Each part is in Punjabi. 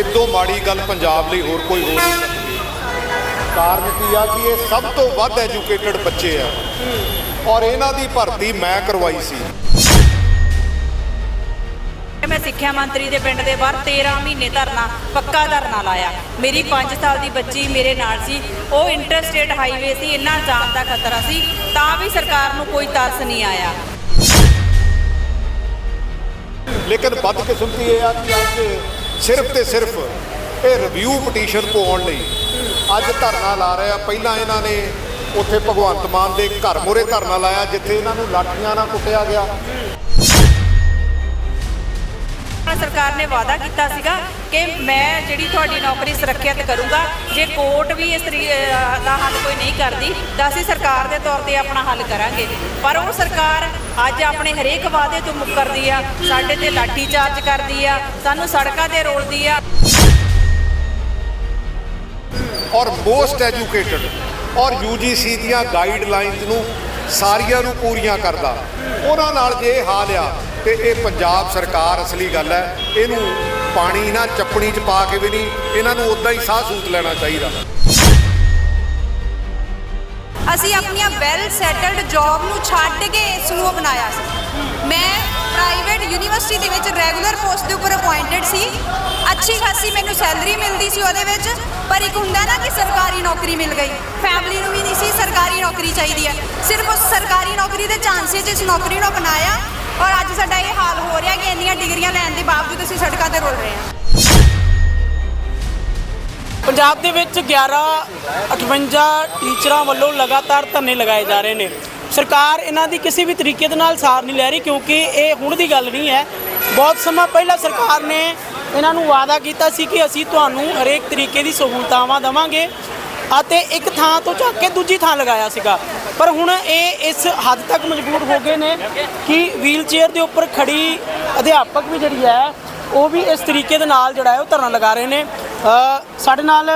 ਇਦੋਂ ਮਾੜੀ ਗੱਲ ਪੰਜਾਬ ਲਈ ਹੋਰ ਕੋਈ ਹੋ ਨਹੀਂ। ਸਕਦੀ ਕਾਰਨ ਕੀ ਆ ਕਿ ਇਹ ਸਭ ਤੋਂ ਵੱਧ ਐਜੂਕੇਟਡ ਬੱਚੇ ਆ। ਔਰ ਇਹਨਾਂ ਦੀ ਭਰਤੀ ਮੈਂ ਕਰਵਾਈ ਸੀ। ਮੈਂ ਸਿੱਖਿਆ ਮੰਤਰੀ ਦੇ ਪਿੰਡ ਦੇ ਬਾਹਰ 13 ਮਹੀਨੇ ਧਰਨਾ ਪੱਕਾ ਧਰਨਾ ਲਾਇਆ। ਮੇਰੀ 5 ਸਾਲ ਦੀ ਬੱਚੀ ਮੇਰੇ ਨਾਲ ਸੀ। ਉਹ ਇੰਟਰਸਟੇਟ ਹਾਈਵੇ ਸੀ ਇੰਨਾ ਜਾਨ ਦਾ ਖਤਰਾ ਸੀ ਤਾਂ ਵੀ ਸਰਕਾਰ ਨੂੰ ਕੋਈ ਤਰਸ ਨਹੀਂ ਆਇਆ। ਲੇਕਿਨ ਬਦਕਿਸਮਤੀ ਇਹ ਆ ਕਿ ਅੱਜ ਸਿਰਫ ਤੇ ਸਿਰਫ ਇਹ ਰਿਵਿਊ ਪਟੀਸ਼ਨ ਪਾਉਣ ਲਈ ਅੱਜ ਧਰਨਾ ਲਾ ਰਹੇ ਆ। ਪਹਿਲਾਂ ਇਹਨਾਂ ਨੇ ਉੱਥੇ ਭਗਵੰਤ ਮਾਨ ਦੇ ਘਰ ਮੂਹਰੇ ਧਰਨਾ ਲਾਇਆ, ਜਿੱਥੇ ਇਹਨਾਂ ਨੂੰ ਲਾਠੀਆਂ ਨਾਲ ਕੁੱਟਿਆ ਗਿਆ। ਸਰਕਾਰ ਨੇ ਵਾਅਦਾ ਕੀਤਾ ਸੀਗਾ ਕਿ ਮੈਂ ਜਿਹੜੀ ਤੁਹਾਡੀ ਨੌਕਰੀ ਸੁਰੱਖਿਅਤ ਕਰੂੰਗਾ, ਜੇ ਕੋਰਟ ਵੀ ਇਸ ਦਾ ਹੱਲ ਕੋਈ ਨਹੀਂ ਕਰਦੀ, ਤਾਂ ਅਸੀਂ ਸਰਕਾਰ ਦੇ ਤੌਰ ਤੇ ਆਪਣਾ ਹੱਲ ਕਰਾਂਗੇ। ਪਰ ਉਹ ਸਰਕਾਰ ਅੱਜ ਆਪਣੇ ਹਰੇਕ ਵਾਅਦੇ ਤੋਂ ਮੁੱਕਰਦੀ ਆ, ਸਾਡੇ ਤੇ ਲਾਠੀ ਚਾਰਜ ਕਰਦੀ ਆ, ਸਾਨੂੰ ਸੜਕਾਂ ਤੇ ਰੋਲਦੀ ਆ। ਔਰ ਮੋਸਟ ਐਜੂਕੇਟਡ ਔਰ UGC ਦੀਆਂ ਗਾਈਡਲਾਈਨਸ ਨੂੰ ਸਾਰੀਆਂ ਨੂੰ ਪੂਰੀਆਂ ਕਰਦਾ। ਉਹਨਾਂ ਨਾਲ ਜੇ ਹਾਲ ਆ ਤੇ ਇਹ ਪੰਜਾਬ ਸਰਕਾਰ ਅਸਲੀ ਗੱਲ ਹੈ। ਇਹਨੂੰ ਪਾਣੀ ਨਾ ਚੱਪਣੀ 'ਚ ਪਾ ਕੇ ਵੀ ਨਹੀਂ, ਇਹਨਾਂ ਨੂੰ ਉਦਾਂ ਹੀ ਸਾਹ ਸੂਤ ਲੈਣਾ ਚਾਹੀਦਾ। ਅਸੀਂ ਆਪਣੀਆਂ ਵੈਲ ਸੈਟਲਡ ਜੌਬ ਨੂੰ ਛੱਡ ਕੇ ਇਸ ਨੂੰ ਅਪਣਾਇਆ ਸੀ। ਮੈਂ ਪ੍ਰਾਈਵੇਟ ਯੂਨੀਵਰਸਿਟੀ ਦੇ ਵਿੱਚ ਰੈਗੂਲਰ ਪੋਸਟ ਦੇ ਉੱਪਰ ਅਪਾਇੰਟਡ ਸੀ। ਅੱਛੀ ਖਾਸੀ ਮੈਨੂੰ ਸੈਲਰੀ ਮਿਲਦੀ ਸੀ ਉਹਦੇ ਵਿੱਚ, ਪਰ ਇੱਕ ਹੁੰਦਾ ਨਾ ਕਿ ਸਰਕਾਰੀ ਨੌਕਰੀ ਮਿਲ ਗਈ। ਫੈਮਿਲੀ ਨੂੰ ਵੀ ਨਹੀਂ ਸੀ ਸਰਕਾਰੀ ਨੌਕਰੀ ਚਾਹੀਦੀ ਹੈ। ਸਿਰਫ ਉਸ ਸਰਕਾਰੀ ਨੌਕਰੀ ਦੇ ਚਾਂਸਸ ਇਸ ਨੌਕਰੀ ਨੂੰ ਅਪਣਾਇਆ। ਔਰ ਅੱਜ ਸਾਡਾ ਇਹ ਹਾਲ ਹੋ ਰਿਹਾ ਕਿ ਇੰਨੀਆਂ ਡਿਗਰੀਆਂ ਲੈਣ ਦੇ ਬਾਵਜੂਦ ਅਸੀਂ ਸੜਕਾਂ ਤੇ ਰੁਲ ਰਹੇ ਹਾਂ। ਪੰਜਾਬ ਦੇ ਵਿੱਚ 11 58 ਟੀਚਰਾਂ ਵੱਲੋਂ ਲਗਾਤਾਰ ਧਰਨੇ ਲਗਾਏ ਜਾ ਰਹੇ ਨੇ। ਸਰਕਾਰ ਇਹਨਾਂ ਦੀ ਕਿਸੇ ਵੀ ਤਰੀਕੇ ਦੇ ਨਾਲ ਸਾਰ ਨਹੀਂ ਲੈ ਰਹੀ ਕਿਉਂਕਿ ਇਹ ਹੁਣ ਦੀ ਗੱਲ ਨਹੀਂ ਹੈ। ਬਹੁਤ ਸਮਾਂ ਪਹਿਲਾਂ ਸਰਕਾਰ ਨੇ ਇਹਨਾਂ ਨੂੰ ਵਾਅਦਾ ਕੀਤਾ ਸੀ ਕਿ ਅਸੀਂ ਤੁਹਾਨੂੰ ਹਰੇਕ ਤਰੀਕੇ ਦੀ ਸਹੂਲਤਾਵਾਂ ਦੇਵਾਂਗੇ। ਅਤੇ ਇੱਕ ਥਾਂ ਤੋਂ ਝੱਕ ਕੇ ਦੂਜੀ ਥਾਂ ਲਗਾਇਆ ਸੀਗਾ। ਪਰ ਹੁਣ ਇਹ ਇਸ ਹੱਦ ਤੱਕ ਮਜਬੂਰ ਹੋ ਗਏ ਨੇ ਕਿ ਵੀਲ ਚੇਅਰ ਦੇ ਉੱਪਰ ਖੜੀ ਅਧਿਆਪਕ ਵੀ ਜਿਹੜੀ ਹੈ, ਉਹ ਵੀ ਇਸ ਤਰੀਕੇ ਦੇ ਨਾਲ ਜਿਹੜਾ ਹੈ ਉਹ ਧਰਨਾ ਲਗਾ ਰਹੇ ਨੇ। ਸਾਡੇ ਨਾਲ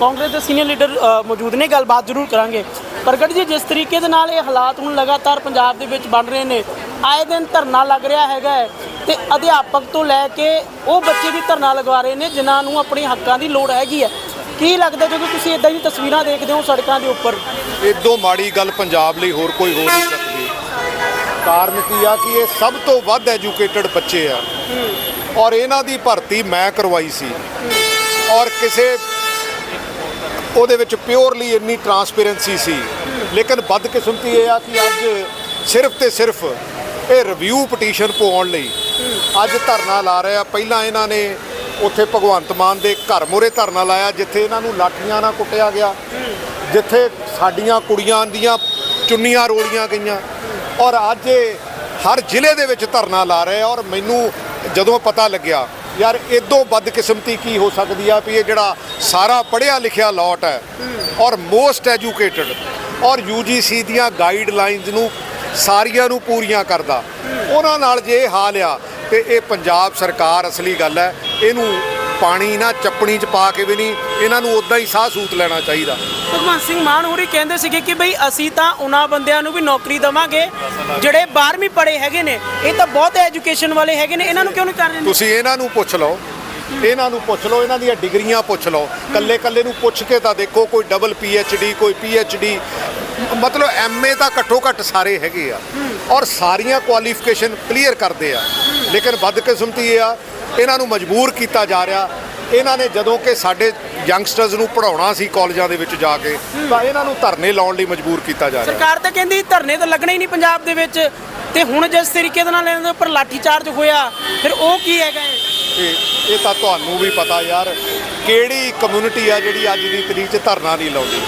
ਕਾਂਗਰਸ ਦੇ ਸੀਨੀਅਰ ਲੀਡਰ ਮੌਜੂਦ ਨੇ। ਗੱਲਬਾਤ ਜ਼ਰੂਰ ਕਰਾਂਗੇ। ਪ੍ਰਗਟ ਜੀ, ਜਿਸ ਤਰੀਕੇ ਦੇ ਨਾਲ ਇਹ ਹਾਲਾਤ ਹੁਣ ਲਗਾਤਾਰ ਪੰਜਾਬ ਦੇ ਵਿੱਚ ਬਣ ਰਹੇ ਨੇ, ਆਏ ਦਿਨ ਧਰਨਾ ਲੱਗ ਰਿਹਾ ਹੈਗਾ ਹੈ ਤੇ ਅਧਿਆਪਕ ਤੋਂ ਲੈ ਕੇ ਉਹ ਬੱਚੇ ਵੀ ਧਰਨਾ ਲਗਵਾ ਰਹੇ ਨੇ, ਜਿਨ੍ਹਾਂ ਨੂੰ ਆਪਣੇ ਹੱਕਾਂ ਦੀ ਲੋੜ ਹੈਗੀ ਹੈ। ਕੀ ਲੱਗਦਾ ਜਦੋਂ ਤੁਸੀਂ ਇਦਾਂ ਦੀ ਤਸਵੀਰਾਂ ਦੇਖਦੇ ਹੋ ਸੜਕਾਂ ਦੇ ਉੱਪਰ? ਇਦੋਂ ਮਾੜੀ ਗੱਲ ਪੰਜਾਬ ਲਈ ਹੋਰ ਕੋਈ ਹੋ ਨਹੀਂ ਸਕਦੀ। ਕਾਰਨ ਕੀ ਆ ਕਿ ਇਹ ਸਭ ਤੋਂ ਵੱਧ ਐਜੂਕੇਟਡ ਬੱਚੇ ਆ। ਔਰ ਇਹਨਾਂ ਦੀ ਭਰਤੀ ਮੈਂ ਕਰਵਾਈ ਸੀ। ਔਰ ਕਿਸੇ ਉਹਦੇ ਵਿੱਚ ਪਿਓਰਲੀ ਇੰਨੀ ਟਰਾਂਸਪੇਰੈਂਸੀ ਸੀ। ਲੇਕਿਨ ਬਦਕਿਸਮਤੀ ਇਹ ਆ ਕਿ ਅੱਜ ਸਿਰਫ ਤੇ ਸਿਰਫ ਇਹ ਰਿਵਿਊ ਪਟੀਸ਼ਨ ਪਾਉਣ ਲਈ ਅੱਜ ਧਰਨਾ ਲਾ ਰਹੇ ਆ। ਪਹਿਲਾਂ ਇਹਨਾਂ ਨੇ ਉੱਥੇ ਭਗਵੰਤ ਮਾਨ ਦੇ ਘਰ ਮੂਹਰੇ ਧਰਨਾ ਲਾਇਆ, ਜਿੱਥੇ ਇਹਨਾਂ ਨੂੰ ਲਾਠੀਆਂ ਨਾਲ ਕੁੱਟਿਆ ਗਿਆ। ਜਿੱਥੇ ਸਾਡੀਆਂ ਕੁੜੀਆਂ ਦੀਆਂ ਚੁੰਨੀਆਂ ਰੋਲੀਆਂ ਗਈਆਂ। ਔਰ ਅੱਜ ਹਰ ਜ਼ਿਲ੍ਹੇ ਦੇ ਵਿੱਚ ਧਰਨਾ ਲਾ ਰਹੇ ਔਰ ਮੈਨੂੰ ਜਦੋਂ ਪਤਾ ਲੱਗਿਆ, ਯਾਰ ਇਦੋਂ ਬਦਕਿਸਮਤੀ ਕੀ ਹੋ ਸਕਦੀ ਆ ਵੀ ਇਹ ਜਿਹੜਾ ਸਾਰਾ ਪੜ੍ਹਿਆ ਲਿਖਿਆ ਲੋਟ ਹੈ ਔਰ ਮੋਸਟ ਐਜੂਕੇਟਡ ਔਰ UGC ਦੀਆਂ ਗਾਈਡਲਾਈਨਸ ਨੂੰ ਸਾਰੀਆਂ ਨੂੰ ਪੂਰੀਆਂ ਕਰਦਾ। ਉਹਨਾਂ ਨਾਲ ਜੇ ਹਾਲ ਆ ਤੇ ਇਹ ਪੰਜਾਬ ਸਰਕਾਰ ਅਸਲੀ ਗੱਲ ਹੈ ਇਹਨੂੰ ਪਾਣੀ ਨਾ ਚੱਪਣੀ 'ਚ ਪਾ ਕੇ ਵੀ ਨਹੀਂ ਇਹਨਾਂ ਨੂੰ ਉਦਾਂ ਹੀ ਸਾਹ ਸੂਤ ਲੈਣਾ ਚਾਹੀਦਾ। ਭਗਵੰਤ ਸਿੰਘ ਮਾਨ ਹੋਰੀ ਕਹਿੰਦੇ ਸੀਗੇ ਕਿ ਬਈ ਅਸੀਂ ਤਾਂ ਉਹਨਾਂ ਬੰਦਿਆਂ ਨੂੰ ਵੀ ਨੌਕਰੀ ਦਵਾਂਗੇ ਜਿਹੜੇ 12ਵੀਂ ਪੜ੍ਹੇ ਹੈਗੇ ਨੇ ਇਹ ਤਾਂ ਬਹੁਤ ਐਜੂਕੇਸ਼ਨ ਵਾਲੇ ਹੈਗੇ ਨੇ ਇਹਨਾਂ ਨੂੰ ਕਿਉਂ ਨਹੀਂ ਕਰ ਰਹੇ? ਤੁਸੀਂ ਇਹਨਾਂ ਨੂੰ ਪੁੱਛ ਲਓ ਇਹਨਾਂ ਨੂੰ ਪੁੱਛ ਲਓ ਇਹਨਾਂ ਦੀਆਂ ਡਿਗਰੀਆਂ ਪੁੱਛ ਲਓ ਕੱਲੇ ਕੱਲੇ ਨੂੰ ਪੁੱਛ ਕੇ ਤਾਂ ਦੇਖੋ ਕੋਈ ਡਬਲ ਡੀ ਕੋਈ ਡੀ ਮਤਲਬ ਐਮਏ ਤਾਂ ਘੱਟੋ ਘੱਟ ਸਾਰੇ ਹੈਗੇ ਆ। ਔਰ ਸਾਰੀਆਂ ਕੁਆਲੀਫਿਕੇਸ਼ਨ ਕਲੀਅਰ ਕਰਦੇ ਆ। ਲੇਕਿਨ ਬਦਕਿਸਮਤੀ ਇਹ ਆ ਇਹਨਾਂ ਨੂੰ ਮਜਬੂਰ ਕੀਤਾ ਜਾ ਰਿਹਾ। ਇਹਨਾਂ ਨੇ ਜਦੋਂ ਕਿ ਸਾਡੇ ਯੰਗਸਟਰਸ ਨੂੰ ਪੜਾਉਣਾ ਸੀ ਕਾਲਜਾਂ ਦੇ ਵਿੱਚ ਜਾ ਕੇ ਤਾਂ ਇਹਨਾਂ ਨੂੰ ਧਰਨੇ ਲਾਉਣ ਲਈ ਮਜਬੂਰ ਕੀਤਾ ਜਾ ਰਿਹਾ। ਸਰਕਾਰ ਤਾਂ ਕਹਿੰਦੀ ਧਰਨੇ ਤਾਂ ਲੱਗਣੇ ਹੀ ਨਹੀਂ ਪੰਜਾਬ ਦੇ ਵਿੱਚ। ਤੇ ਹੁਣ ਜਿਸ ਤਰੀਕੇ ਦੇ ਨਾਲ ਇਹਨਾਂ ਦੇ ਉੱਪਰ ਲਾਠੀ ਚਾਰਜ ਹੋਇਆ ਫਿਰ ਉਹ ਕੀ ਹੈਗਾ ਇਹ? ਇਹ ਤਾਂ ਤੁਹਾਨੂੰ ਵੀ ਪਤਾ ਯਾਰ ਕਿਹੜੀ ਕਮਿਊਨਿਟੀ ਆ ਜਿਹੜੀ ਅੱਜ ਦੀ ਤਰੀਕ 'ਚ ਧਰਨਾ ਨਹੀਂ ਲਾਉਂਦੀ?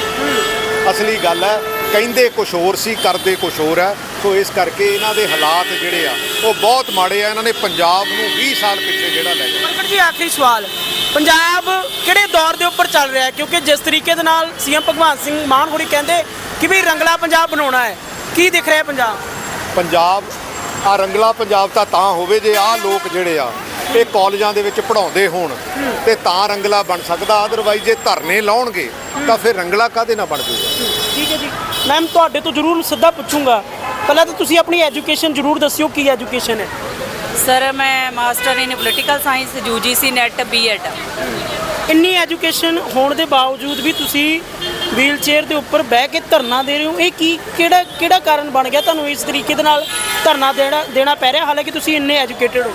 ਅਸਲੀ ਗੱਲ ਹੈ ਕਹਿੰਦੇ ਕੁਝ ਹੋਰ ਸੀ ਕਰਦੇ ਕੁਝ ਹੋਰ ਹੈ। ਸੋ ਇਸ ਕਰਕੇ ਇਹਨਾਂ ਦੇ ਹਾਲਾਤ ਜਿਹੜੇ ਆ ਉਹ ਬਹੁਤ ਮਾੜੇ ਆ। ਇਹਨਾਂ ਨੇ ਪੰਜਾਬ ਨੂੰ 20 ਸਾਲ ਪਿੱਛੇ ਜਿਹੜਾ ਲੈ ਗਿਆ ਪ੍ਰਗਟ ਜੀ ਆਖਰੀ ਸਵਾਲ। ਪੰਜਾਬ ਕਿਹੜੇ ਦੌਰ ਦੇ ਉੱਪਰ ਚੱਲ ਰਿਹਾ ਹੈ? ਕਿਉਂਕਿ ਜਿਸ ਤਰੀਕੇ ਦੇ ਨਾਲ ਸੀਐਮ ਭਗਵੰਤ ਸਿੰਘ ਮਾਨ ਹੋਰੀ ਕਹਿੰਦੇ ਕਿ ਵੀ ਰੰਗਲਾ ਪੰਜਾਬ ਬਣਾਉਣਾ ਹੈ। ਕੀ ਦਿਖ ਰਿਹਾ ਪੰਜਾਬ? ਪੰਜਾਬ ਆ ਰੰਗਲਾ ਪੰਜਾਬ ਤਾਂ ਤਾਂ ਹੋਵੇ ਜੇ ਆਹ ਲੋਕ ਜਿਹੜੇ ਆ ਇਹ ਕਾਲਜਾਂ ਦੇ ਵਿੱਚ ਪੜਾਉਂਦੇ ਹੋਣ ਤੇ ਤਾਂ ਰੰਗਲਾ ਬਣ ਸਕਦਾ। ਅਦਰਵਾਈਜ਼ ਜੇ ਧਰਨੇ ਲਾਉਣਗੇ ਤਾਂ ਫਿਰ ਰੰਗਲਾ ਕਾਦੇ ਨਾਲ ਬਣ ਜਾਊਗਾ ਠੀਕ ਹੈ ਜੀ। ਮੈਮ ਤੁਹਾਡੇ ਤੋਂ ਜ਼ਰੂਰ ਸਿੱਧਾ ਪੁੱਛੂੰਗਾ। ਪਹਿਲਾਂ ਤਾਂ ਤੁਸੀਂ ਆਪਣੀ ਐਜੂਕੇਸ਼ਨ ਜ਼ਰੂਰ ਦੱਸਿਓ ਕੀ ਐਜੂਕੇਸ਼ਨ ਹੈ। ਸਰ ਮੈਂ master in political science UGC NET BEd ਇੰਨੀ ਐਜੂਕੇਸ਼ਨ ਹੋਣ ਦੇ ਬਾਵਜੂਦ ਵੀ ਤੁਸੀਂ ਵੀਲ ਚੇਅਰ ਦੇ ਉੱਪਰ ਬਹਿ ਕੇ ਧਰਨਾ ਦੇ ਰਹੇ ਹੋ ਇਹ ਕੀ ਕਿਹੜਾ ਕਿਹੜਾ ਕਾਰਨ ਬਣ ਗਿਆ ਤੁਹਾਨੂੰ ਇਸ ਤਰੀਕੇ ਦੇ ਨਾਲ ਧਰਨਾ ਦੇਣਾ ਦੇਣਾ ਪੈ ਰਿਹਾ? ਹਾਲਾਂਕਿ ਤੁਸੀਂ ਇੰਨੇ ਐਜੂਕੇਟਿਡ ਹੋ।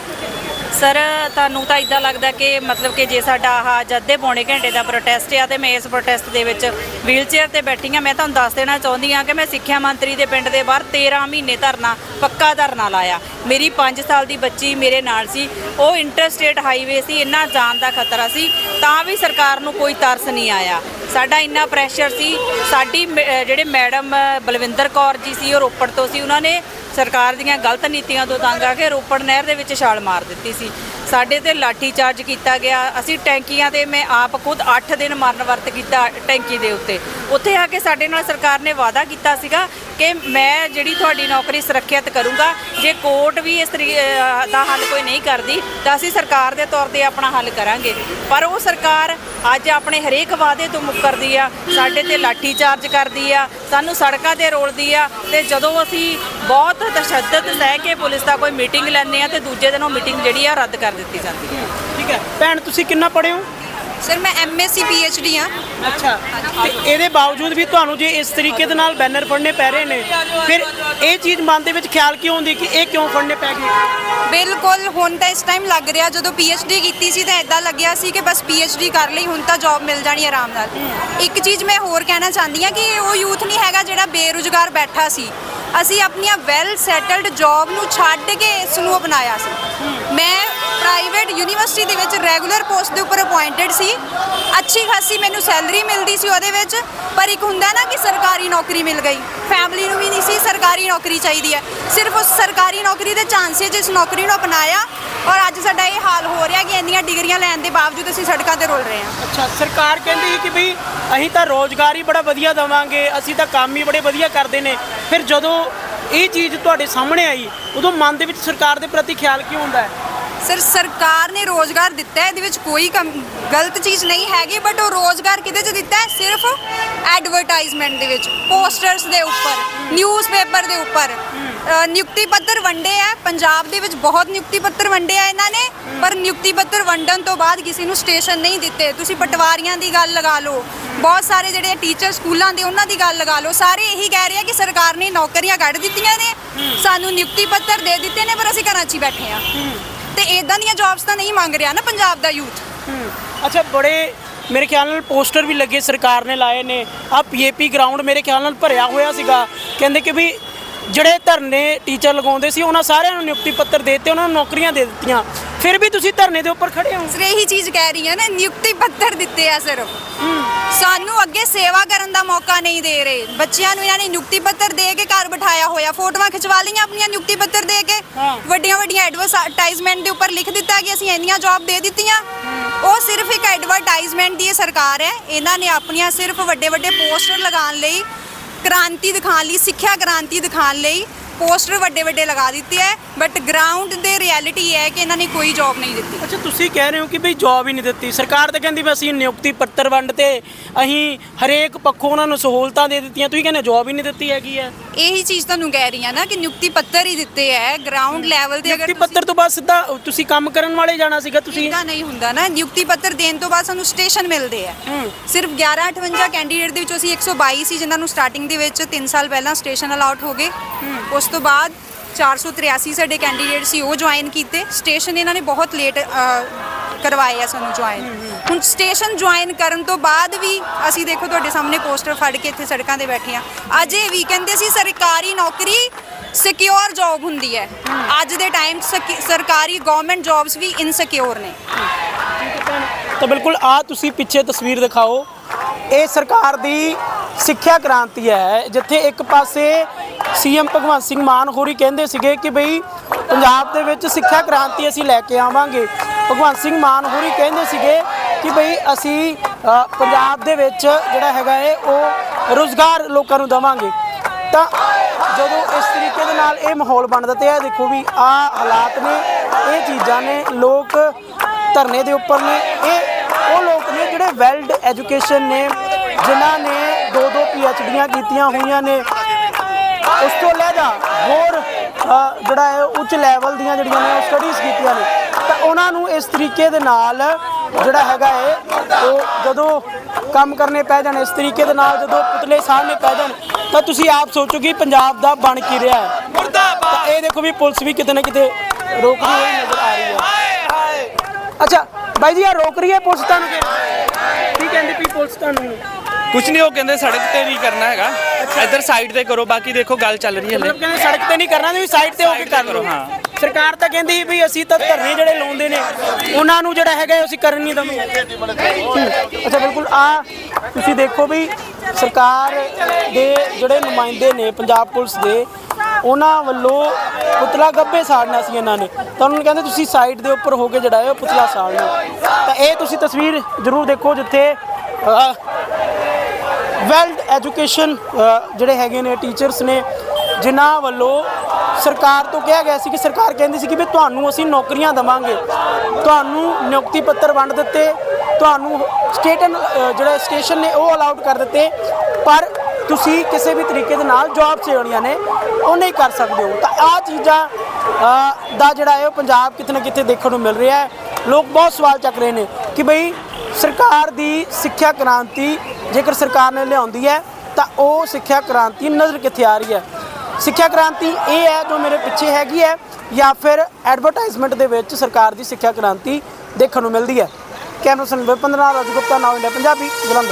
ਸਰ, ਤੁਹਾਨੂੰ ਤਾਂ ਇਦਾਂ ਲੱਗਦਾ ਕਿ ਮਤਲਬ ਕਿ ਜੇ ਸਾਡਾ ਆਹ ਅੱਜ ਅੱਧੇ ਪੌਣੇ ਘੰਟੇ ਦਾ ਪ੍ਰੋਟੈਸਟ ਆ ਤੇ ਮੈਂ ਇਸ ਪ੍ਰੋਟੈਸਟ ਦੇ ਵਿੱਚ ਵੀਲਚੇਅਰ ਤੇ ਬੈਠੀ ਆ ਮੈਂ ਤੁਹਾਨੂੰ ਦੱਸ ਦੇਣਾ ਚਾਹੁੰਦੀ ਆ ਕਿ ਮੈਂ ਸਿੱਖਿਆ ਮੰਤਰੀ ਦੇ ਪਿੰਡ ਦੇ ਬਾਹਰ 13 ਮਹੀਨੇ ਧਰਨਾ, ਪੱਕਾ ਧਰਨਾ ਲਾਇਆ। ਮੇਰੀ 5 ਸਾਲ ਦੀ ਬੱਚੀ ਮੇਰੇ ਨਾਲ ਸੀ। ਉਹ ਇੰਟਰਸਟੇਟ ਹਾਈਵੇ ਸੀ, ਇੰਨਾ ਜਾਨ ਦਾ ਖਤਰਾ ਸੀ, ਤਾਂ ਵੀ ਸਰਕਾਰ ਨੂੰ ਕੋਈ ਤਰਸ ਨਹੀਂ ਆਇਆ। ਸਾਡਾ ਇੰਨਾ ਪ੍ਰੈਸ਼ਰ ਸੀ। ਸਾਡੀ ਮ- ਜਿਹੜੇ ਮੈਡਮ ਬਲਵਿੰਦਰ ਕੌਰ ਜੀ ਸੀ, ਉਹ ਰੋਪੜ ਤੋਂ ਸੀ। ਉਹਨਾਂ ਨੇ ਸਰਕਾਰ ਦੀਆਂ ਗਲਤ ਨੀਤੀਆਂ ਤੋਂ ਤੰਗ ਆ ਕੇ ਰੋਪੜ ਨਹਿਰ ਦੇ ਵਿੱਚ ਛਾਲ ਮਾਰ ਦਿੱਤੀ ਸੀ। ਸਾਡੇ ਤੇ ਲਾਠੀ ਚਾਰਜ ਕੀਤਾ ਗਿਆ। ਅਸੀਂ ਟੈਂਕੀਆਂ ਤੇ ਮੈਂ ਆਪ ਖੁਦ 8 ਦਿਨ ਮਰਨ ਵਰਤ ਕੀਤਾ ਟੈਂਕੀ ਦੇ ਉੱਤੇ। ਉੱਥੇ ਆ ਕੇ ਸਾਡੇ ਨਾਲ ਸਰਕਾਰ ਨੇ ਵਾਅਦਾ ਕੀਤਾ ਸੀਗਾ ਕਿ ਮੈਂ ਜਿਹੜੀ ਤੁਹਾਡੀ ਨੌਕਰੀ ਸੁਰੱਖਿਅਤ ਕਰੂੰਗਾ, ਜੇ ਕੋਰਟ ਵੀ ਇਸ ਤਰੀ ਦਾ ਹੱਲ ਕੋਈ ਨਹੀਂ ਕਰਦੀ, ਤਾਂ ਅਸੀਂ ਸਰਕਾਰ ਦੇ ਤੌਰ ਤੇ ਆਪਣਾ ਹੱਲ ਕਰਾਂਗੇ। ਪਰ ਉਹ ਸਰਕਾਰ ਅੱਜ ਆਪਣੇ ਹਰੇਕ ਵਾਅਦੇ ਤੋਂ ਮੁੱਕਰਦੀ ਆ, ਸਾਡੇ ਤੇ ਲਾਠੀ ਚਾਰਜ ਕਰਦੀ ਆ, ਸਾਨੂੰ ਸੜਕਾਂ ਤੇ ਰੋਲਦੀ ਆ, ਤੇ ਜਦੋਂ ਅਸੀਂ ਬਹੁਤ ਤਸ਼ੱਦਦ ਸਹਿ ਕੇ ਪੁਲਿਸ ਦਾ ਕੋਈ ਮੀਟਿੰਗ ਲੈਂਦੇ ਆ, ਤੇ ਦੂਜੇ ਦਿਨ ਉਹ ਮੀਟਿੰਗ ਜਿਹੜੀ ਆ ਰੱਦ ਕਰ ਦਿੱਤੀ ਜਾਂਦੀ ਹੈ ਠੀਕ ਹੈ। ਭੈਣ, ਤੁਸੀਂ ਕਿੰਨਾ ਪੜ੍ਹੇ ਹੋ? ਸਰ ਮੈਂ ਐਮਐਸਸੀ ਪੀਐਚਡੀ ਆ ਅੱਛਾ। ਤੇ ਇਹਦੇ ਬਾਵਜੂਦ ਵੀ ਤੁਹਾਨੂੰ ਜੇ ਇਸ ਤਰੀਕੇ ਦੇ ਨਾਲ ਬੈਨਰ ਫੜਨੇ ਪੈ ਰਹੇ ਨੇ ਫਿਰ ਇਹ ਚੀਜ਼ ਮਨ ਦੇ ਵਿੱਚ ਖਿਆਲ ਕਿਉਂ ਹੁੰਦੀ ਕਿ ਇਹ ਕਿਉਂ ਫੜਨੇ ਪੈ ਗਏ? ਬਿਲਕੁਲ ਹੁਣ ਤਾਂ ਇਸ ਟਾਈਮ ਲੱਗ ਰਿਹਾ। ਜਦੋਂ ਪੀਐਚਡੀ ਕੀਤੀ ਸੀ ਤਾਂ ਇਦਾਂ ਲੱਗਿਆ ਸੀ ਕਿ ਬਸ ਪੀਐਚਡੀ ਕਰ ਲਈ ਹੁਣ ਤਾਂ ਜੌਬ ਮਿਲ ਜਾਣੀ ਆਰਾਮ ਨਾਲ। ਇੱਕ ਚੀਜ਼ ਮੈਂ ਹੋਰ ਕਹਿਣਾ ਚਾਹੁੰਦੀ ਹਾਂ ਕਿ ਉਹ ਯੂਥ ਨਹੀਂ ਹੈਗਾ ਜਿਹੜਾ ਬੇਰੁਜ਼ਗਾਰ ਬੈਠਾ ਸੀ। ਅਸੀਂ ਆਪਣੀਆਂ ਵੈਲ ਸੈਟਲਡ ਜੌਬ ਨੂੰ ਛੱਡ ਕੇ ਇਸ ਨੂੰ ਅਪਣਾਇਆ ਸੀ। ਮੈਂ ਪ੍ਰਾਈਵੇਟ ਯੂਨੀਵਰਸਿਟੀ ਦੇ ਵਿੱਚ ਰੈਗੂਲਰ ਪੋਸਟ ਦੇ ਉੱਪਰ ਅਪਾਇੰਟਡ ਸੀ। ਅੱਛੀ ਖਾਸੀ ਮੈਨੂੰ ਸੈਲਰੀ ਮਿਲਦੀ ਸੀ ਉਹਦੇ ਵਿੱਚ, ਪਰ ਇੱਕ ਹੁੰਦਾ ਨਾ ਕਿ ਸਰਕਾਰੀ ਨੌਕਰੀ ਮਿਲ ਗਈ। ਫੈਮਿਲੀ ਨੂੰ ਵੀ ਨਹੀਂ ਸੀ, ਸਰਕਾਰੀ ਨੌਕਰੀ ਚਾਹੀਦੀ ਹੈ। ਸਿਰਫ ਉਸ ਸਰਕਾਰੀ ਨੌਕਰੀ ਦੇ ਚਾਂਸੇ ਇਸ ਨੌਕਰੀ ਨੂੰ ਅਪਣਾਇਆ ਔਰ ਅੱਜ ਸਾਡਾ ਇਹ ਹਾਲ ਹੋ ਰਿਹਾ ਕਿ ਇੰਨੀਆਂ ਡਿਗਰੀਆਂ ਲੈਣ ਦੇ ਬਾਵਜੂਦ ਅਸੀਂ ਸੜਕਾਂ ਤੇ ਰੁਲ ਰਹੇ ਹਾਂ। ਅੱਛਾ, ਸਰਕਾਰ ਕਹਿੰਦੀ ਸੀ ਕਿ ਵੀ ਅਸੀਂ ਤਾਂ ਰੋਜ਼ਗਾਰ ਹੀ ਬੜਾ ਵਧੀਆ ਦੇਵਾਂਗੇ, ਅਸੀਂ ਤਾਂ ਕੰਮ ਹੀ ਬੜੇ ਵਧੀਆ ਕਰਦੇ ਨੇ। ਫਿਰ ਜਦੋਂ ਇਹ ਚੀਜ਼ ਤੁਹਾਡੇ ਸਾਹਮਣੇ ਆਈ, ਉਦੋਂ ਮਨ ਦੇ ਵਿੱਚ ਸਰਕਾਰ ਦੇ ਪ੍ਰਤੀ ਖਿਆਲ ਕਿਉਂ ਹੁੰਦਾ ਹੈ? ਸਰ ਸਰਕਾਰ ਨੇ ਰੋਜ਼ਗਾਰ ਦਿੱਤਾ ਹੈ ਇਹਦੇ ਵਿੱਚ ਕੋਈ ਕਮ- ਗਲਤ ਚੀਜ਼ ਨਹੀਂ ਹੈਗੀ ਬਟ ਉਹ ਰੋਜ਼ਗਾਰ ਕਿਹਦੇ 'ਚ ਦਿੱਤਾ ਹੈ? ਸਿਰਫ ਐਡਵਰਟਾਈਜ਼ਮੈਂਟ ਦੇ ਵਿੱਚ ਪੋਸਟਰਸ ਦੇ ਉੱਪਰ ਨਿਊਜ਼ਪੇਪਰ ਦੇ ਉੱਪਰ। ਅ, ਨਿਯੁਕਤੀ ਪੱਤਰ ਵੰਡੇ ਆ ਪੰਜਾਬ ਦੇ ਵਿੱਚ ਬਹੁਤ ਨਿਯੁਕਤੀ ਪੱਤਰ ਵੰਡੇ ਆ ਇਹਨਾਂ ਨੇ ਪਰ ਨਿਯੁਕਤੀ ਪੱਤਰ ਵੰਡਣ ਤੋਂ ਬਾਅਦ ਕਿਸੇ ਨੂੰ ਸਟੇਸ਼ਨ ਨਹੀਂ ਦਿੱਤੇ। ਤੁਸੀਂ ਪਟਵਾਰੀਆਂ ਦੀ ਗੱਲ ਲਗਾ ਲਓ ਬਹੁਤ ਸਾਰੇ ਜਿਹੜੇ ਟੀਚਰ ਸਕੂਲਾਂ ਦੇ ਉਹਨਾਂ ਦੀ ਗੱਲ ਲਗਾ ਲਓ। ਸਾਰੇ ਇਹੀ ਕਹਿ ਰਹੇ ਆ ਕਿ ਸਰਕਾਰ ਨੇ ਨੌਕਰੀਆਂ ਕੱਢ ਦਿੱਤੀਆਂ ਨੇ ਸਾਨੂੰ ਨਿਯੁਕਤੀ ਪੱਤਰ ਦੇ ਦਿੱਤੇ ਨੇ ਪਰ ਅਸੀਂ ਘਰਾਂ 'ਚ ਹੀ ਬੈਠੇ ਆ ਤੇ ਇਦਾਂ ਦੀਆਂ ਜੌਬਸ ਤਾਂ ਨਹੀਂ ਮੰਗ ਰਿਹਾ ਨਾ ਪੰਜਾਬ ਦਾ ਯੂਥ। ਅੱਛਾ, ਬੜੇ ਮੇਰੇ ਖਿਆਲ ਨਾਲ ਪੋਸਟਰ ਵੀ ਲੱਗੇ ਸਰਕਾਰ ਨੇ ਲਾਏ ਨੇ। ਆ ਪੀਏਪੀ ਗਰਾਊਂਡ ਮੇਰੇ ਖਿਆਲ ਨਾਲ ਭਰਿਆ ਹੋਇਆ ਸੀਗਾ। ਕਹਿੰਦੇ ਕਿ ਵੀ ਜਿਹੜੇ ਧਰਨੇ ਟੀਚਰ ਲਗਾਉਂਦੇ ਸੀ ਉਹਨਾਂ ਸਾਰਿਆਂ ਨੂੰ ਨਿਯੁਕਤੀ ਪੱਤਰ ਦੇ ਦਿੱਤੇ ਉਹਨਾਂ ਨੂੰ ਨੌਕਰੀਆਂ ਦੇ ਦਿੱਤੀਆਂ। ਫਿਰ ਵੀ ਤੁਸੀਂ ਧਰਨੇ ਦੇ ਉੱਪਰ ਖੜੇ ਹੋ? ਸਿਰ ਇਹੀ ਚੀਜ਼ ਕਹਿ ਰਹੀ ਹਾਂ ਨਾ ਨਿਯੁਕਤੀ ਪੱਤਰ ਦਿੱਤੇ ਆ ਸਿਰਫ। ਸਾਨੂੰ ਅੱਗੇ ਸੇਵਾ ਕਰਨ ਦਾ ਮੌਕਾ ਨਹੀਂ ਦੇ ਰਹੇ। ਬੱਚਿਆਂ ਨੂੰ ਇਹਨਾਂ ਨੇ ਨਿਯੁਕਤੀ ਪੱਤਰ ਦੇ ਕੇ ਘਰ ਬਿਠਾਇਆ ਹੋਇਆ। ਫੋਟੋਆਂ ਖਿਚਵਾ ਲਈਆਂ ਆਪਣੀਆਂ ਨਿਯੁਕਤੀ ਪੱਤਰ ਦੇ ਕੇ। ਹਾਂ। ਵੱਡੀਆਂ ਵੱਡੀਆਂ ਐਡਵਰਟਾਈਜ਼ਮੈਂਟ ਦੇ ਉੱਪਰ ਲਿਖ ਦਿੱਤਾ ਕਿ ਅਸੀਂ ਇੰਨੀਆਂ ਜੌਬ ਦੇ ਦਿੱਤੀਆਂ। ਉਹ ਸਿਰਫ ਇੱਕ ਐਡਵਰਟਾਈਜ਼ਮੈਂਟ ਦੀ ਇਹ ਸਰਕਾਰ ਹੈ। ਇਹਨਾਂ ਨੇ ਆਪਣੀਆਂ ਸਿਰਫ ਵੱਡੇ ਵੱਡੇ ਪੋਸਟਰ ਲਗਾਉਣ ਲਈ ਕ੍ਰਾਂਤੀ ਦਿਖਾਉਣ ਲਈ, ਸਿੱਖਿਆ ਕ੍ਰਾਂਤੀ ਦਿਖਾਉਣ ਲਈ ਪੋਸਟਰ ਵੱਡੇ ਵੱਡੇ ਲਗਾ ਦਿੱਤੇ ਹੈ ਬਟ ਗਰਾਊਂਡ ਦੇ ਰਿਐਲਿਟੀ ਹੈ ਕਿ ਇਹਨਾਂ ਨੇ ਕੋਈ ਜੌਬ ਨਹੀਂ ਦਿੱਤੀ। ਅੱਛਾ, ਤੁਸੀਂ ਕਹਿ ਰਹੇ ਹੋ ਕਿ ਵੀ ਜੌਬ ਹੀ ਨਹੀਂ ਦਿੱਤੀ। ਸਰਕਾਰ ਤਾਂ ਕਹਿੰਦੀ ਵੀ ਅਸੀਂ ਨਿਯੁਕਤੀ ਪੱਤਰ ਵੰਡ ਤੇ ਅਸੀਂ ਹਰੇਕ ਪੱਖੋਂ ਉਹਨਾਂ ਨੂੰ ਸਹੂਲਤਾਂ ਦੇ ਦਿੱਤੀਆਂ। ਤੁਸੀਂ ਕਹਿੰਦੇ ਜੌਬ ਹੀ ਨਹੀਂ ਦਿੱਤੀ ਹੈਗੀ ਹੈ। ਇਹੀ ਚੀਜ਼ ਤੁਹਾਨੂੰ ਕਹਿ ਰਹੀ ਹਾਂ ਨਾ ਕਿ ਨਿਯੁਕਤੀ ਪੱਤਰ ਹੀ ਦਿੱਤੇ ਹੈ ਗਰਾਊਂਡ ਲੈਵਲ ਤੇ ਅਗਰ ਨਿਯੁਕਤੀ ਪੱਤਰ ਤੋਂ ਬਾਅਦ ਸਿੱਧਾ ਤੁਸੀਂ ਕੰਮ ਕਰਨ ਵਾਲੇ ਜਾਣਾ ਸੀਗਾ ਤੁਸੀਂ ਇਦਾਂ ਨਹੀਂ ਹੁੰਦਾ ਨਾ ਨਿਯੁਕਤੀ ਪੱਤਰ ਦੇਣ ਤੋਂ ਬਾਅਦ ਸਾਨੂੰ ਸਟੇਸ਼ਨ ਮਿਲਦੇ ਆ। ਸਿਰਫ 1158 ਕੈਂਡੀਡੇਟ ਦੇ ਵਿੱਚੋਂ ਅਸੀਂ 122 ਸੀ ਜਿਨ੍ਹਾਂ ਨੂੰ ਸਟਾਰਟਿੰਗ ਦੇ ਵਿੱਚ 3 ਸਾਲ ਪਹਿਲਾਂ ਸਟੇਸ਼ਨ ਅਲਾਉਟ ਹੋ ਗਏ। ਉਸ ਤੋਂ ਬਾਅਦ 483 ਸਾਡੇ ਕੈਂਡੀਡੇਟ ਸੀ ਉਹ ਜੁਆਇਨ ਕੀਤੇ। ਸਟੇਸ਼ਨ ਇਹਨਾਂ ਨੇ ਬਹੁਤ ਲੇਟ ਕਰਵਾਏ ਆ ਸਾਨੂੰ ਜੁਆਇਨ ਹੁਣ ਸਟੇਸ਼ਨ ਜੁਆਇਨ ਕਰਨ ਤੋਂ ਬਾਅਦ ਵੀ ਅਸੀਂ ਦੇਖੋ ਤੁਹਾਡੇ ਸਾਹਮਣੇ ਪੋਸਟਰ ਫੜ ਕੇ ਇੱਥੇ ਸੜਕਾਂ ਤੇ ਬੈਠੇ ਆ ਅਜੇ ਵੀ ਕਹਿੰਦੇ ਸੀ ਸਰਕਾਰੀ ਨੌਕਰੀ ਸਿਕਿਉਰ ਜੌਬ ਹੁੰਦੀ ਹੈ। ਅੱਜ ਦੇ ਟਾਈਮ 'ਚ ਸਰਕਾਰੀ ਗਵਰਨਮੈਂਟ ਜੌਬਸ ਵੀ ਇਨਸਿਕਿਉਰ ਨੇ। ਤਾਂ ਬਿਲਕੁਲ ਆ ਤੁਸੀਂ ਪਿੱਛੇ ਤਸਵੀਰ ਦਿਖਾਓ। ਇਹ ਸਰਕਾਰ ਦੀ ਸਿੱਖਿਆ ਕ੍ਰਾਂਤੀ ਹੈ। ਜਿੱਥੇ ਇੱਕ ਪਾਸੇ ਸੀਐਮ ਭਗਵੰਤ ਸਿੰਘ ਮਾਨ ਹੋਰੀ ਕਹਿੰਦੇ ਸੀਗੇ ਕਿ ਬਈ ਪੰਜਾਬ ਦੇ ਵਿੱਚ ਸਿੱਖਿਆ ਕ੍ਰਾਂਤੀ ਅਸੀਂ ਲੈ ਕੇ ਆਵਾਂਗੇ। ਭਗਵੰਤ ਸਿੰਘ ਮਾਨ ਹੋਰੀ ਕਹਿੰਦੇ ਸੀਗੇ ਕਿ ਬਈ ਅਸੀਂ ਪੰਜਾਬ ਦੇ ਵਿੱਚ ਜਿਹੜਾ ਹੈਗਾ ਹੈ ਉਹ ਰੋਜ਼ਗਾਰ ਲੋਕਾਂ ਨੂੰ ਦੇਵਾਂਗੇ। ਤਾਂ ਜਦੋਂ ਇਸ ਤਰੀਕੇ ਦੇ ਨਾਲ ਇਹ ਮਾਹੌਲ ਬਣਦਾ ਤੇ ਇਹ ਦੇਖੋ ਵੀ ਆ ਹਾਲਾਤ ਨੇ, ਇਹ ਚੀਜ਼ਾਂ ਨੇ, ਲੋਕ ਧਰਨੇ ਦੇ ਉੱਪਰ ਨੇ, ਇਹ ਉਹ ਲੋਕ ਨੇ ਜਿਹੜੇ ਵੈਲਡ ਐਜੂਕੇਸ਼ਨ ਨੇ, ਜਿਨ੍ਹਾਂ ਨੇ ਦੋ ਦੋ ਡੀਆਂ ਕੀਤੀਆਂ ਹੋਈਆਂ ਨੇ। ਉਸ ਤੋਂ ਇਲਾਵਾ ਹੋਰ ਜਿਹੜਾ ਹੈ, ਉੱਚ ਲੈਵਲ ਦੀਆਂ ਜਿਹੜੀਆਂ ਨੇ ਸਟੱਡੀਜ਼ ਕੀਤੀਆਂ ਨੇ। ਤਾਂ ਉਹਨਾਂ ਨੂੰ ਇਸ ਤਰੀਕੇ ਦੇ ਨਾਲ ਜਿਹੜਾ ਹੈਗਾ ਹੈ ਉਹ ਜਦੋਂ ਕੰਮ ਕਰਨੇ ਪੈ ਜਾਣ ਇਸ ਤਰੀਕੇ ਦੇ ਨਾਲ ਜਦੋਂ ਪੁਤਲੇ ਸਾਹਮਣੇ ਪੈ ਜਾਣ ਤਾਂ ਤੁਸੀਂ ਆਪ ਸੋਚੋ ਕਿ ਪੰਜਾਬ ਦਾ ਬਣ ਕੀ ਰਿਹਾ ਹੈ। ਮੁਰਦਾਬਾਦ ਇਹ ਦੇਖੋ ਵੀ ਪੁਲਿਸ ਵੀ ਕਿਤੇ ਨਾ ਕਿਤੇ ਰੋਕਦੀ ਹੋਈ ਨਜ਼ਰ ਆ ਰਹੀ ਹੈ। ਅੱਛਾ ਬਾਈ ਜੀ ਇਹ ਰੋਕ ਰਹੀ ਹੈ ਪੁਲਿਸ ਤੁਹਾਨੂੰ ਕਿ- ਕਹਿੰਦੀ ਪਈ ਪੁਲਿਸ ਤੁਹਾਨੂੰ? ਕੁਝ ਨਹੀਂ ਉਹ ਕਹਿੰਦੇ ਸੜਕ ਤੇ ਨਹੀਂ ਕਰਨਾ ਹੈਗਾ। ਇੱਧਰ ਸਾਈਡ ਤੇ ਕਰੋ ਬਾਕੀ ਦੇਖੋ ਗੱਲ ਚੱਲ ਰਹੀ ਹੈ ਹਲੇ। ਕਹਿੰਦੇ ਸੜਕ ਤੇ ਨਹੀਂ ਕਰਨਾ ਤੁਸੀਂ ਸਾਈਡ ਤੇ ਹੋ ਕੇ ਕਰ ਲਓ। ਹਾਂ। ਸਰਕਾਰ ਤਾਂ ਕਹਿੰਦੀ ਵੀ ਅਸੀਂ ਤਾਂ ਧਰਨੇ ਜਿਹੜੇ ਲਾਉਂਦੇ ਨੇ, ਉਹਨਾਂ ਨੂੰ ਜਿਹੜਾ ਹੈਗਾ ਅਸੀਂ ਕਰਨ ਨਹੀਂ ਦਵਾਂਗੇ। ਅੱਛਾ, ਬਿਲਕੁਲ, ਆ ਤੁਸੀਂ ਦੇਖੋ ਵੀ ਸਰਕਾਰ ਦੇ ਜਿਹੜੇ ਨੁਮਾਇੰਦੇ ਨੇ ਪੰਜਾਬ ਪੁਲਿਸ ਦੇ, ਉਹਨਾਂ ਵੱਲੋਂ ਪੁਤਲਾ ਗੱਬੇ ਸਾੜਨਾ ਸੀ ਇਹਨਾਂ ਨੇ। ਤਾਂ ਉਹਨਾਂ ਨੇ ਕਹਿੰਦੇ ਤੁਸੀਂ ਸਾਈਡ ਦੇ ਉੱਪਰ ਹੋ ਕੇ ਜਿਹੜਾ ਹੈ ਉਹ ਪੁਤਲਾ ਸਾੜਨਾ। ਤਾਂ ਇਹ ਤੁਸੀਂ ਤਸਵੀਰ ਜ਼ਰੂਰ ਦੇਖੋ ਜਿੱਥੇ ਵੈਲਡ ਐਜੂਕੇਸ਼ਨ ਜਿਹੜੇ ਹੈਗੇ ਨੇ ਟੀਚਰਸ ਨੇ ਜਿਨ੍ਹਾਂ ਵੱਲੋਂ ਸਰਕਾਰ ਤੋਂ ਕਿਹਾ ਗਿਆ ਸੀ ਕਿ ਸਰਕਾਰ ਕਹਿੰਦੀ ਸੀ ਕਿ ਵੀ ਤੁਹਾਨੂੰ ਅਸੀਂ ਨੌਕਰੀਆਂ ਦੇਵਾਂਗੇ। ਤੁਹਾਨੂੰ ਨਿਯੁਕਤੀ ਪੱਤਰ ਵੰਡ ਦਿੱਤੇ, ਤੁਹਾਨੂੰ ਸਟੇਟਨ ਜਿਹੜੇ ਸਟੇਸ਼ਨ ਨੇ ਉਹ ਅਲਾਉਡ ਕਰ ਦਿੱਤੇ, ਪਰ ਤੁਸੀਂ ਕਿਸੇ ਵੀ ਤਰੀਕੇ ਦੇ ਨਾਲ ਜੌਬ ਜਿਹੜੀਆਂ ਨੇ, ਉਹ ਨਹੀਂ ਕਰ ਸਕਦੇ ਹੋ। ਤਾਂ ਆ ਚੀਜ਼ਾਂ ਦਾ ਜਿਹੜਾ ਹੈ ਉਹ ਪੰਜਾਬ ਕਿਤੇ ਨਾ ਕਿਤੇ ਦੇਖਣ ਨੂੰ ਮਿਲ ਰਿਹਾ ਹੈ। ਲੋਕ ਬਹੁਤ ਸਵਾਲ ਚੱਕ ਰਹੇ ਨੇ ਕਿ ਬਈ ਸਰਕਾਰ ਦੀ ਸਿੱਖਿਆ ਕ੍ਰਾਂਤੀ ਜੇਕਰ ਸਰਕਾਰ ਨੇ ਲਿਆਉਂਦੀ ਹੈ, ਤਾਂ ਉਹ ਸਿੱਖਿਆ ਕ੍ਰਾਂਤੀ ਨਜ਼ਰ ਕਿੱਥੇ ਆ ਰਹੀ ਹੈ? ਸਿੱਖਿਆ ਕ੍ਰਾਂਤੀ ਇਹ ਹੈ ਜੋ ਮੇਰੇ ਪਿੱਛੇ ਹੈਗੀ ਹੈ ਜਾਂ ਫਿਰ ਐਡਵਰਟਾਈਜ਼ਮੈਂਟ ਦੇ ਵਿੱਚ ਸਰਕਾਰ ਦੀ ਸਿੱਖਿਆ ਕ੍ਰਾਂਤੀ ਦੇਖਣ ਨੂੰ ਮਿਲਦੀ ਹੈ। ਕੈਮਰਾ ਸੰਵੇ 15 ਰਾਜ ਗੁਪਤਾ ਨਾਮ ਇੰਡੀਆ ਪੰਜਾਬੀ, ਜਲੰਧਰ।